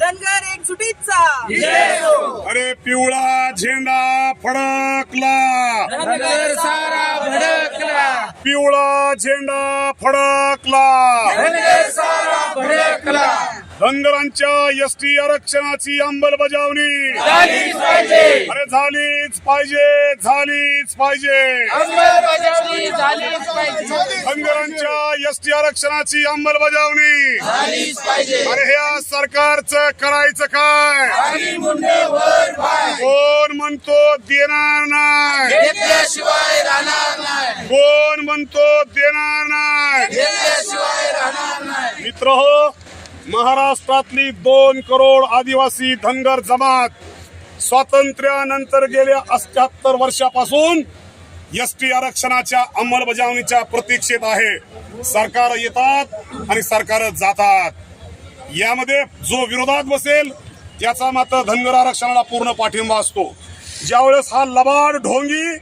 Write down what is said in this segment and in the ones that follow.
धनगर एक सुटीचा अरे पिवळा झेंडा फडकला. नगर सारा भडकला. पिवळा झेंडा फडकला. नगर सारा भडकला. धनगरांच्या एसटी आरक्षणाची अंमलबजावणी. झालीच पाहिजे. अरे झालीच पाहिजे झालीच पाहिजे. धनगरांच्या एसटी आरक्षणाची अंमलबजावणी. अरे ह्या सरकारचं करायचं काय? कोण म्हणतो देणार नाही? कोण म्हणतो देणार नाही. मित्र हो महाराष्ट्रातली दोन करोड आदिवासी धनगर जमात स्वातंत्र्यानंतर गेल्या अष्ट्याहत्तर वर्षापासून एस टी आरक्षणाच्या अंमलबजावणीच्या प्रतीक्षेत आहे. सरकार येतात आणि सरकार जातात. यामध्ये जो विरोधात बसेल त्याचा मात्र धनगर आरक्षणाला पूर्ण पाठिंबा असतो. ज्यावेळेस हा लबाड ढोंगी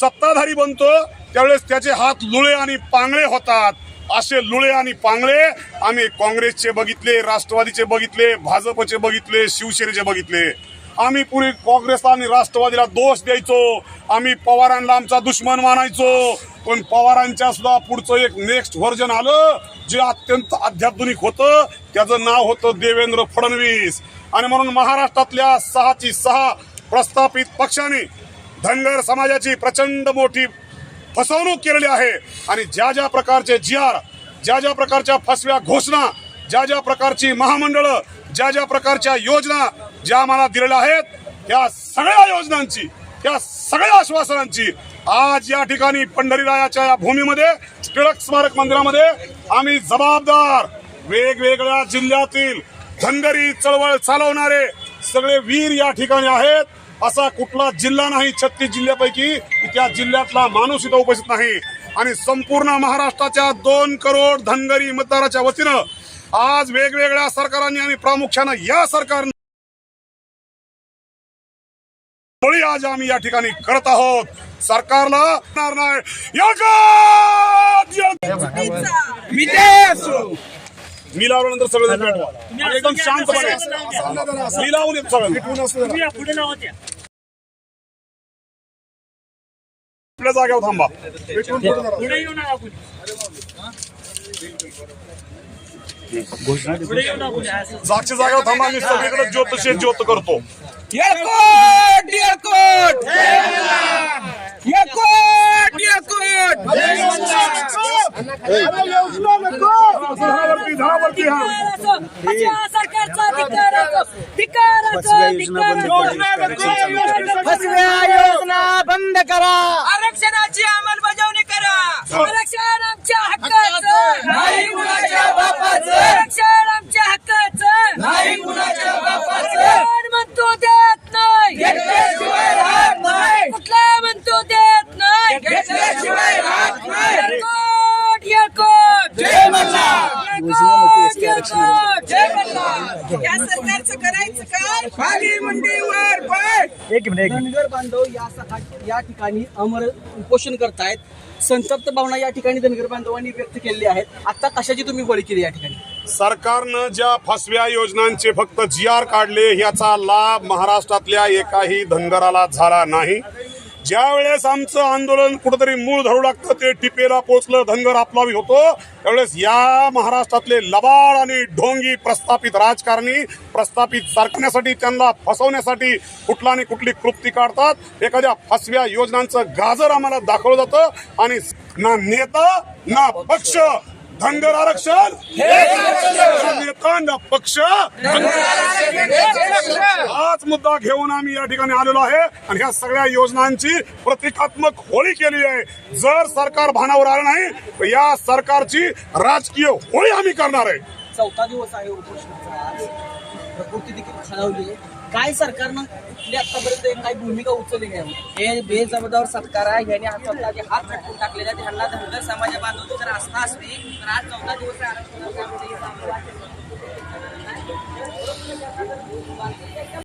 सत्ताधारी बनतो त्यावेळेस त्याचे हात लुळे आणि पांगळे होतात. असे लुळे आणि पांगळे आम्ही काँग्रेसचे बघितले राष्ट्रवादीचे बघितले भाजपचे बघितले शिवसेनेचे बघितले. आम्ही पुरी काँग्रेसला आणि राष्ट्रवादीला दोष द्यायचो. आम्ही पवारांना आमचा दुश्मन मानायचो. पण पवारांच्या सुद्धा पुढचं एक नेक्स्ट व्हर्जन आलं जे अत्यंत आध्यात्मिक होतं. त्याचं नाव होतं देवेंद्र फडणवीस. आणि म्हणून महाराष्ट्रातल्या सहाची सहा प्रस्थापित पक्षाने धनगर समाजाची प्रचंड मोठी फसवणूक केलेली आहे. आणि ज्या ज्या प्रकारचे जी आर ज्या ज्या प्रकारच्या फसव्या घोषणा ज्या ज्या प्रकारची महामंडळं ज्या ज्या प्रकारच्या योजना ज्या आम्हाला दिलेल्या आहेत त्या सगळ्या योजनांची त्या सगळ्या आश्वासनांची आज या ठिकाणी पंढरीरायाच्या या भूमीमध्ये टिळक स्मारक मंदिरामध्ये आम्ही जबाबदार वेगवेगळ्या जिल्ह्यातील धनगरी चळवळ चालवणारे सगळे वीर या ठिकाणी आहेत. असा कुठला जिल्हा नाही छत्तीस जिल्ह्यापैकी त्या जिल्ह्यातला माणूस इथं उपस्थित नाही. आणि संपूर्ण महाराष्ट्राच्या दोन करोड धनगरी मतदाराच्या वतीनं आज वेगवेगळ्या सरकारांनी आणि प्रामुख्यानं या सरकारनं होळी आज आम्ही या ठिकाणी करत आहोत. सरकारला करणार नाही. मी एकदम शांतपणे. मी लावून येतो सगळं आपल्या जागेवर थांबा. जागच्या जागेवर थांबा मी सगळीकडे ज्योतिषे ज्योत करतो. हा. योजना बंद करा. आरक्षणाची अंमलबजावणी करा. आरक्षण या सरकारचं करायचं काय? खाली मुंडीवर पाय धनगर बांधव या सा- या ठिकाणी अमर उपोषण करतायत. संतप्त भावना या ठिकाणी धनगर बांधवांनी व्यक्त केलेली आहेत. आता कशाची तुम्ही बळी केली या ठिकाणी? सरकारनं ज्या फसव्या योजनांचे फक्त जी आर काढले याचा लाभ महाराष्ट्रातल्या एकाही धनगराला झाला नाही. ज्या वेळेस आमचं आंदोलन कुठंतरी मूळ धरू लागतं ते टिपेला पोचलं धनगर आपलावी होतो त्यावेळेस या महाराष्ट्रातले लबाड आणि ढोंगी प्रस्थापित राजकारणी प्रस्थापित सरकण्यासाठी त्यांना फसवण्यासाठी कुठला आणि कुठली कृप्ती काढतात एखाद्या फसव्या योजनांचं गाजर आम्हाला दाखवलं जातं आणि ना नेता ना पक्ष. धनगर आरक्षण? पक्ष! हाच मुद्दा घेऊन आम्ही या ठिकाणी आलेलो आहे आणि ह्या सगळ्या योजनांची प्रतिकात्मक होळी केली आहे. जर सरकार भानावर आलं नाही तर या सरकारची राजकीय होळी आम्ही करणार आहे. चौथा दिवस आहे उपोषणाचा आज. प्रकृती देखील खालावली आहे. काय सरकारनं कुठली आतापर्यंत काय भूमिका उचलली नाही. हे बेजबाबदार सरकार आहे. याने हा हात झटकून टाकलेले आहेत ह्यांना धनगर समाज बांधवाची जर आस्था असली तर आज चौथा दिवस आहे.